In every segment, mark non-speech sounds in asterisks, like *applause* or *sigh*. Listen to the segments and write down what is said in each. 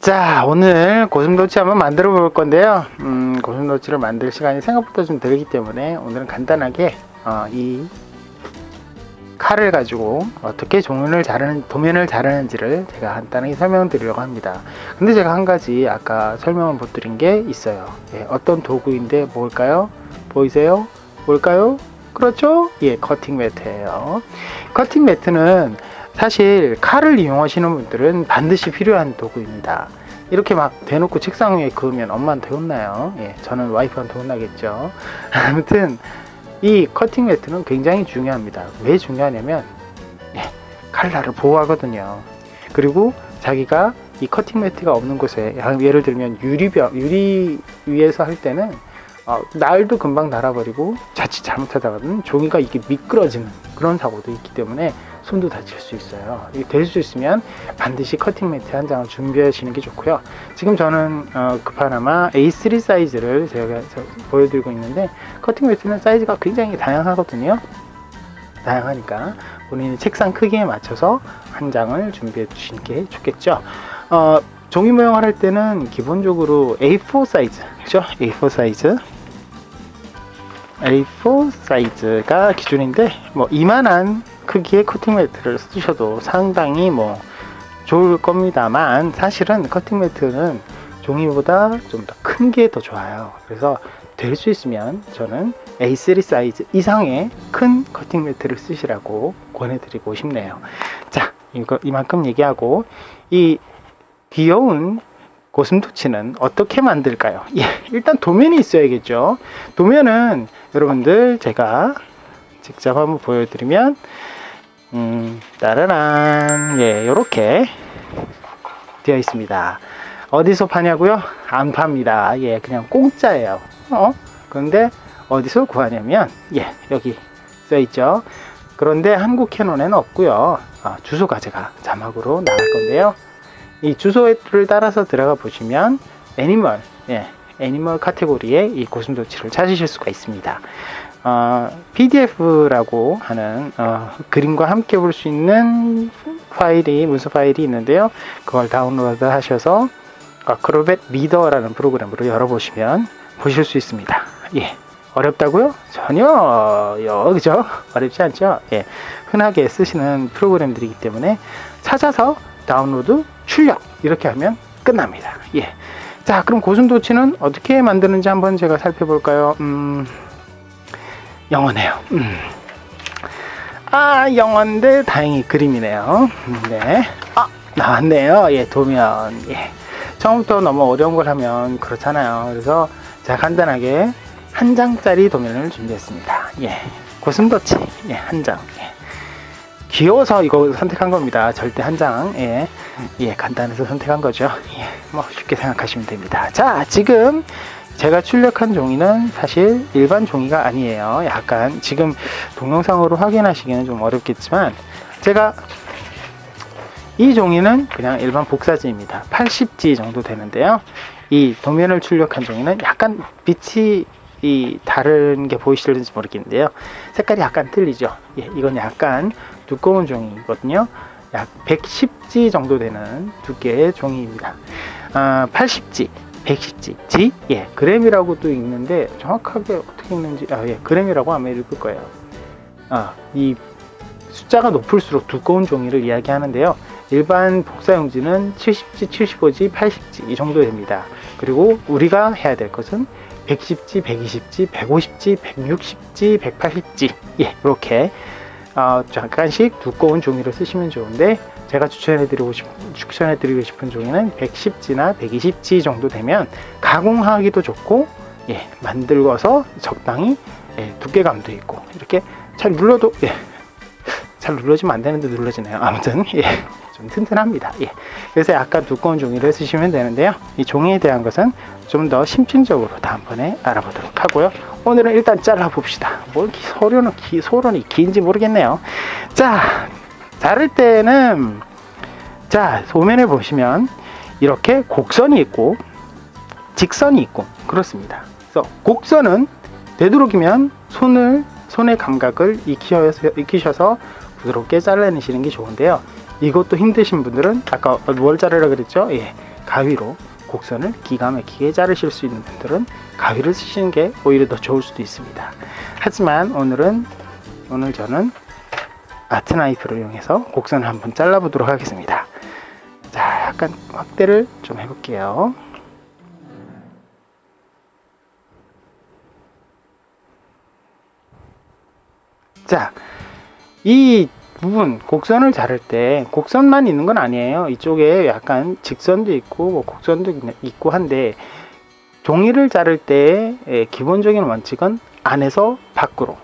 자 오늘 고슴도치 한번 만들어 볼 건데요. 음, 고슴도치를 만들 시간이 생각보다 좀 들기 때문에 오늘은 간단하게 어, 이 칼을 가지고 어떻게 종면을 자르는 도면을 자르는지를 제가 간단하게 설명드리려고 합니다. 근데 제가 한 가지 아까 설명을 못 드린 게 있어요. 예, 어떤 도구인데 뭘까요? 보이세요? 뭘까요? 그렇죠? 예 커팅 매트예요. 커팅 매트는 사실 칼을 이용하시는 분들은 반드시 필요한 도구입니다. 이렇게 막 대놓고 책상 위에 그으면 엄마한테 혼나요. 예, 저는 와이프한테 혼나겠죠. *laughs* 아무튼 이 커팅 매트는 굉장히 중요합니다. 왜 중요하냐면 예, 칼날을 보호하거든요. 그리고 자기가 이 커팅 매트가 없는 곳에 예를 들면 유리벽 유리 위에서 할 때는 어, 날도 금방 날아버리고 자칫 잘못하다가는 종이가 이게 미끄러지는 그런 사고도 있기 때문에 손도 다칠 수 있어요. 이게 될 수 있으면 반드시 커팅 매트 한 장을 준비하시는 게 좋고요. 지금 저는 어, 급하나마 A3 사이즈를 제가 저- 보여드리고 있는데 커팅 매트는 사이즈가 굉장히 다양하거든요. 다양하니까 본인의 책상 크기에 맞춰서 한 장을 준비해 주시는 게 좋겠죠. 어, 종이 모형을 할 때는 기본적으로 A4 사이즈, 그죠? A4 사이즈. A4 사이즈가 기준인데 뭐 이만한 크기의 커팅 매트를 쓰셔도 상당히 뭐 좋을 겁니다만 사실은 커팅 매트는 종이보다 좀 더 큰 게 더 좋아요. 그래서 될 수 있으면 저는 A3 사이즈 이상의 큰 커팅 매트를 쓰시라고 권해드리고 싶네요. 자, 이거 이만큼 얘기하고 이 귀여운 고슴도치는 어떻게 만들까요? 예, 일단 도면이 있어야겠죠. 도면은 여러분들 제가 직접 한번 보여드리면 음, 따라란 예, 요렇게 되어 있습니다. 어디서 파냐고요? 안 팝니다. 예, 그냥 공짜예요. 어? 그런데 어디서 구하냐면 예, 여기 써 있죠. 그런데 한국 캐논에는 없고요. 아, 주소가 제가 자막으로 나갈 건데요. 이 주소를 따라서 들어가 보시면 애니멀, 예, 애니멀 카테고리에 이 고슴도치를 찾으실 수가 있습니다. 어, PDF라고 하는 어, 그림과 함께 볼 수 있는 파일이 문서 파일이 있는데요. 그걸 다운로드 하셔서 아크로벳 리더라는 프로그램으로 열어보시면 보실 수 있습니다. 예. 어렵다고요? 전혀요. 그죠? 어렵지 않죠? 예. 흔하게 쓰시는 프로그램들이기 때문에 찾아서 다운로드, 출력 이렇게 하면 끝납니다. 예. 자, 그럼 고슴도치는 어떻게 만드는지 한번 제가 살펴볼까요? 음, 영어네요. 음. 아, 영어인데 다행히 그림이네요. 네. 아, 나왔네요. 예, 도면. 예. 처음부터 너무 어려운 걸 하면 그렇잖아요. 그래서 제가 간단하게 한 장짜리 도면을 준비했습니다. 예. 고슴도치. 예, 한 장. 예. 귀여워서 이거 선택한 겁니다. 절대 한 장. 예. 예, 간단해서 선택한 거죠. 예. 뭐 쉽게 생각하시면 됩니다. 자, 지금 제가 출력한 종이는 사실 일반 종이가 아니에요. 약간 지금 동영상으로 확인하시기는 좀 어렵겠지만 제가 이 종이는 그냥 일반 복사지입니다. 80지 정도 되는데요. 이 도면을 출력한 종이는 약간 빛이 이 다른 게 보이실지 모르겠는데요. 색깔이 약간 틀리죠. 예, 이건 약간 두꺼운 종이거든요. 약 110지 정도 되는 두께의 종이입니다. 아, 80지, 110지, 지, 예, 그램이라고 또 읽는데 정확하게 어떻게 읽는지, 아, 예, 그램이라고 아마 읽을 거예요. 아, 이 숫자가 높을수록 두꺼운 종이를 이야기하는데요. 일반 복사용지는 70지, 75지, 80지 이 정도 됩니다. 그리고 우리가 해야 될 것은 110지, 120지, 150지, 160지, 180지 예, 이렇게 어, 잠깐씩 두꺼운 종이를 쓰시면 좋은데 제가 추천해드리고 싶, 추천해드리고 싶은 종이는 110지나 120지 정도 되면 가공하기도 좋고 예, 만들어서 적당히 예, 두께감도 있고 이렇게 잘 눌러도 예, *laughs* 잘 눌러지면 안 되는데 눌러지네요. 아무튼 예, 좀 튼튼합니다. 예. 그래서 약간 두꺼운 종이를 쓰시면 되는데요. 이 종이에 대한 것은 좀 더 심층적으로 다음번에 알아보도록 하고요. 오늘은 일단 잘라 봅시다. 뭐 이렇게 소련은 기, 소론이 긴지 모르겠네요. 자, 자를 때는 자 소면에 보시면 이렇게 곡선이 있고 직선이 있고 그렇습니다. 그래서 곡선은 되도록이면 손을 손의 감각을 익히셔서, 익히셔서 부드럽게 잘라내시는 게 좋은데요. 이것도 힘드신 분들은 아까 뭘 자르라 그랬죠? 예. 가위로 곡선을 기가 막히게 자르실 수 있는 분들은 가위를 쓰시는 게 오히려 더 좋을 수도 있습니다. 하지만 오늘은 오늘 저는 아트 나이프를 이용해서 곡선을 한번 잘라보도록 하겠습니다. 자, 약간 확대를 좀 해볼게요. 자, 이 부분 곡선을 자를 때 곡선만 있는 건 아니에요. 이쪽에 약간 직선도 있고 뭐 곡선도 있- 있고 한데 종이를 자를 때 예, 기본적인 원칙은 안에서 밖으로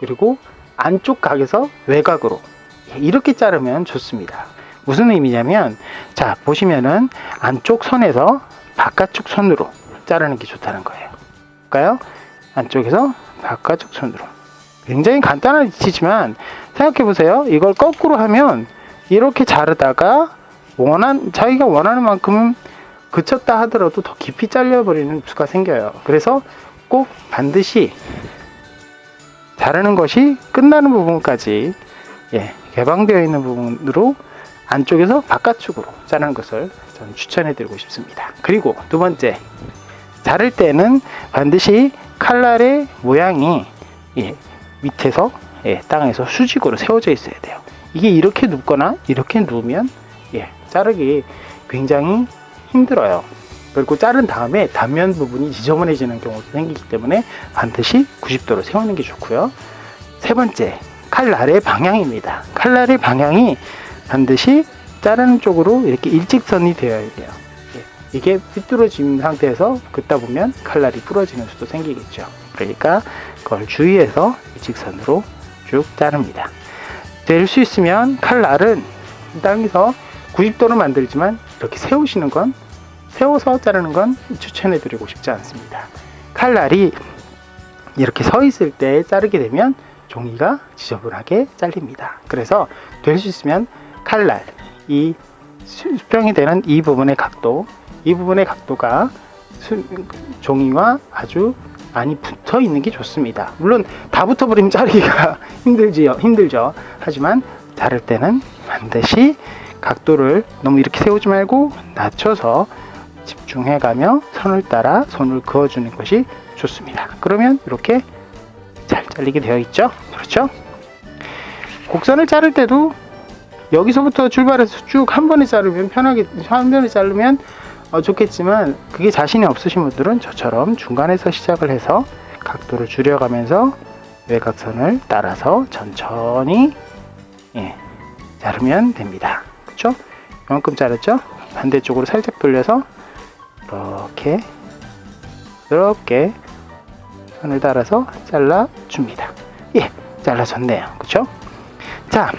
그리고 안쪽 각에서 외곽으로 예, 이렇게 자르면 좋습니다. 무슨 의미냐면 자 보시면은 안쪽 선에서 바깥쪽 선으로 자르는 게 좋다는 거예요. 볼까요? 안쪽에서 바깥쪽 선으로 굉장히 간단한 위치지만 생각해 보세요. 이걸 거꾸로 하면 이렇게 자르다가 원한 자기가 원하는 만큼 그쳤다 하더라도 더 깊이 잘려버리는 수가 생겨요. 그래서 꼭 반드시 자르는 것이 끝나는 부분까지 예, 개방되어 있는 부분으로 안쪽에서 바깥쪽으로 자르는 것을 저는 추천해 드리고 싶습니다. 그리고 두 번째 자를 때는 반드시 칼날의 모양이 예, 밑에서 예, 땅에서 수직으로 세워져 있어야 돼요. 이게 이렇게 눕거나 이렇게 누우면 예, 자르기 굉장히 힘들어요. 그리고 자른 다음에 단면 부분이 지저분해지는 경우도 생기기 때문에 반드시 90도로 세우는 게 좋고요. 세 번째, 칼날의 방향입니다. 칼날의 방향이 반드시 자르는 쪽으로 이렇게 일직선이 되어야 돼요. 예, 이게 삐뚤어진 상태에서 긋다 보면 칼날이 부러지는 수도 생기겠죠. 그러니까 그걸 주의해서 일직선으로 쭉 자릅니다. 될 수 있으면 칼날은 땅에서 90도로 만들지만 이렇게 세우시는 건 세워서 자르는 건 추천해 드리고 싶지 않습니다. 칼날이 이렇게 서 있을 때 자르게 되면 종이가 지저분하게 잘립니다. 그래서 될 수 있으면 칼날 이 수- 수평이 되는 이 부분의 각도 이 부분의 각도가 수- 종이와 아주 많이 붙어 있는 게 좋습니다. 물론 다 붙어 버리면 자르기가 *laughs* 힘들지요, 힘들죠. 하지만 자를 때는 반드시 각도를 너무 이렇게 세우지 말고 낮춰서 집중해 가며 선을 따라 손을 그어주는 것이 좋습니다. 그러면 이렇게 잘 잘리게 되어 있죠. 그렇죠? 곡선을 자를 때도 여기서부터 출발해서 쭉 한 번에 자르면 편하게 한 번에 자르면 어, 좋겠지만 그게 자신이 없으신 분들은 저처럼 중간에서 시작을 해서 각도를 줄여가면서 외곽선을 따라서 천천히 예, 자르면 됩니다. 그렇죠? 이만큼 자르죠? 반대쪽으로 살짝 돌려서 이렇게 이렇게 선을 따라서 잘라 줍니다. 예, 잘라졌네요. 그렇죠? 자,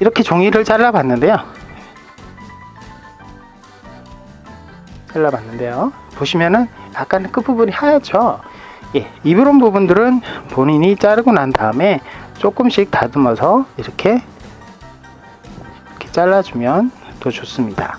이렇게 종이를 잘라봤는데요. 잘라봤는데요. 보시면은 약간 끝부분이 하얗죠? 예, 이런 부분들은 본인이 자르고 난 다음에 조금씩 다듬어서 이렇게, 이렇게 잘라주면 더 좋습니다.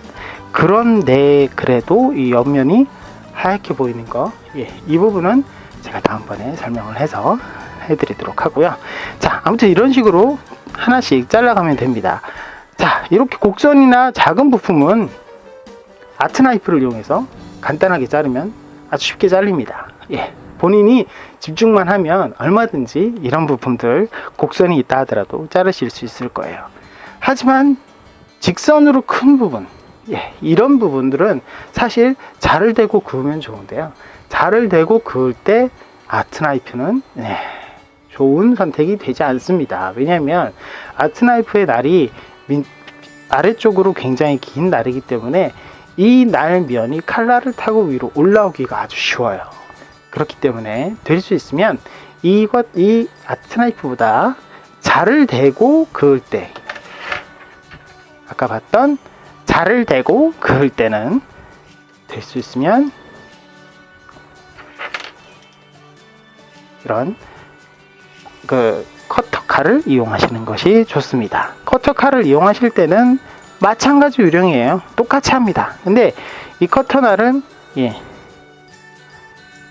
그런데 그래도 이 옆면이 하얗게 보이는 거, 예, 이 부분은 제가 다음번에 설명을 해서 해드리도록 하고요. 자, 아무튼 이런 식으로 하나씩 잘라가면 됩니다. 자, 이렇게 곡선이나 작은 부품은 아트 나이프를 이용해서 간단하게 자르면 아주 쉽게 잘립니다. 예. 본인이 집중만 하면 얼마든지 이런 부품들 곡선이 있다 하더라도 자르실 수 있을 거예요. 하지만 직선으로 큰 부분, 예, 이런 부분들은 사실 자를 대고 그으면 좋은데요. 자를 대고 그을 때 아트 나이프는 네, 좋은 선택이 되지 않습니다. 왜냐하면 아트 나이프의 날이 민- 아래쪽으로 굉장히 긴 날이기 때문에 이 날 면이 칼날을 타고 위로 올라오기가 아주 쉬워요. 그렇기 때문에 될 수 있으면 이것 이 아트 나이프보다 자를 대고 그을 때 아까 봤던 자를 대고 그을 때는 될 수 있으면 이런 그 커터 칼을 이용하시는 것이 좋습니다. 커터 칼을 이용하실 때는 마찬가지 요령이에요. 똑같이 합니다. 근데 이 커터 날은 예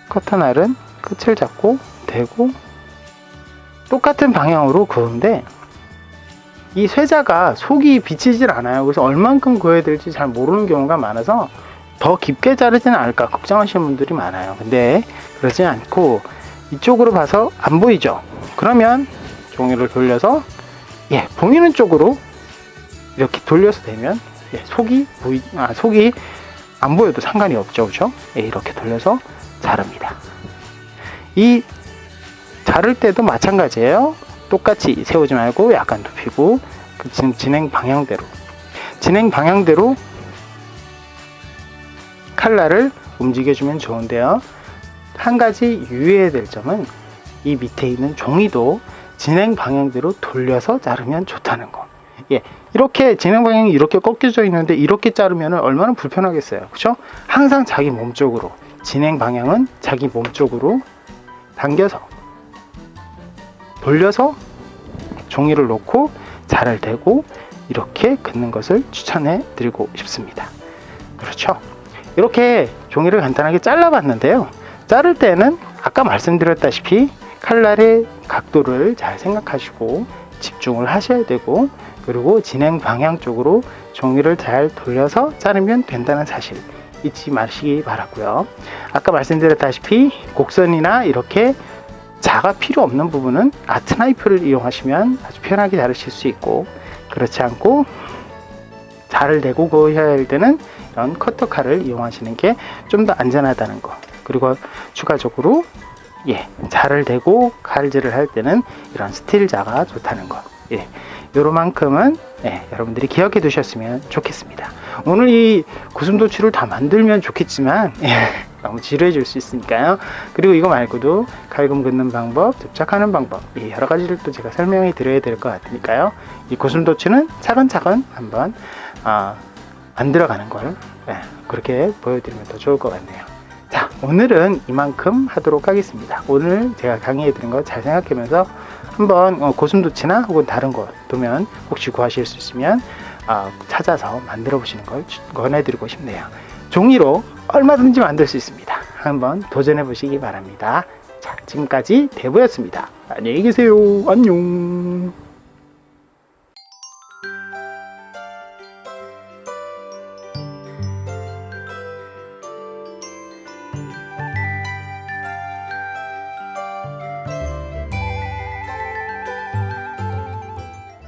커터 날은 끝을 잡고 대고 똑같은 방향으로 그은데 이 쇠자가 속이 비치질 않아요. 그래서 얼만큼 그어야 될지 잘 모르는 경우가 많아서 더 깊게 자르지는 않을까 걱정하시는 분들이 많아요. 근데 그러지 않고 이쪽으로 봐서 안 보이죠? 그러면 종이를 돌려서 예, 보이는 쪽으로 이렇게 돌려서 되면 예, 속이 보이 아 속이 안 보여도 상관이 없죠, 그렇죠? 예, 이렇게 돌려서 자릅니다. 이 자를 때도 마찬가지예요. 똑같이 세우지 말고 약간 눕히고 그 진- 진행 방향대로 진행 방향대로 칼날을 움직여주면 좋은데요. 한 가지 유의해야 될 점은 이 밑에 있는 종이도 진행 방향대로 돌려서 자르면 좋다는 거. 예, 이렇게 진행 방향이 이렇게 꺾여져 있는데 이렇게 자르면 얼마나 불편하겠어요. 그렇죠? 항상 자기 몸 쪽으로 진행 방향은 자기 몸 쪽으로 당겨서 돌려서 종이를 놓고 자를 대고 이렇게 긋는 것을 추천해 드리고 싶습니다. 그렇죠? 이렇게 종이를 간단하게 잘라봤는데요. 자를 때는 아까 말씀드렸다시피 칼날의 각도를 잘 생각하시고 집중을 하셔야 되고 그리고 진행 방향 쪽으로 종이를 잘 돌려서 자르면 된다는 사실 잊지 마시기 바라고요. 아까 말씀드렸다시피 곡선이나 이렇게 자가 필요 없는 부분은 아트 나이프를 이용하시면 아주 편하게 자르실 수 있고 그렇지 않고 자를 대고 그어야 할 때는 이런 커터 칼을 이용하시는 게 좀 더 안전하다는 거. 그리고 추가적으로 예 자를 대고 칼질을 할 때는 이런 스틸 자가 좋다는 거. 예, 요로만큼은 예, 여러분들이 기억해 두셨으면 좋겠습니다. 오늘 이 구슴도치를 다 만들면 좋겠지만 예, 너무 지루해질 수 있으니까요. 그리고 이거 말고도 갈금 긋는 방법, 접착하는 방법 예, 여러 가지를 또 제가 설명해 드려야 될 것 같으니까요. 이 구슴도치는 차근차근 한번 아, 만들어가는 걸 예, 그렇게 보여드리면 더 좋을 것 같네요. 자, 오늘은 이만큼 하도록 하겠습니다. 오늘 제가 강의해 드린 거 잘 생각하면서 한번 어, 고슴도치나 혹은 다른 거 도면 혹시 구하실 수 있으면 아, 찾아서 만들어 보시는 걸 추- 권해드리고 싶네요. 종이로 얼마든지 만들 수 있습니다. 한번 도전해 보시기 바랍니다. 자, 지금까지 대부였습니다. 안녕히 계세요. 안녕.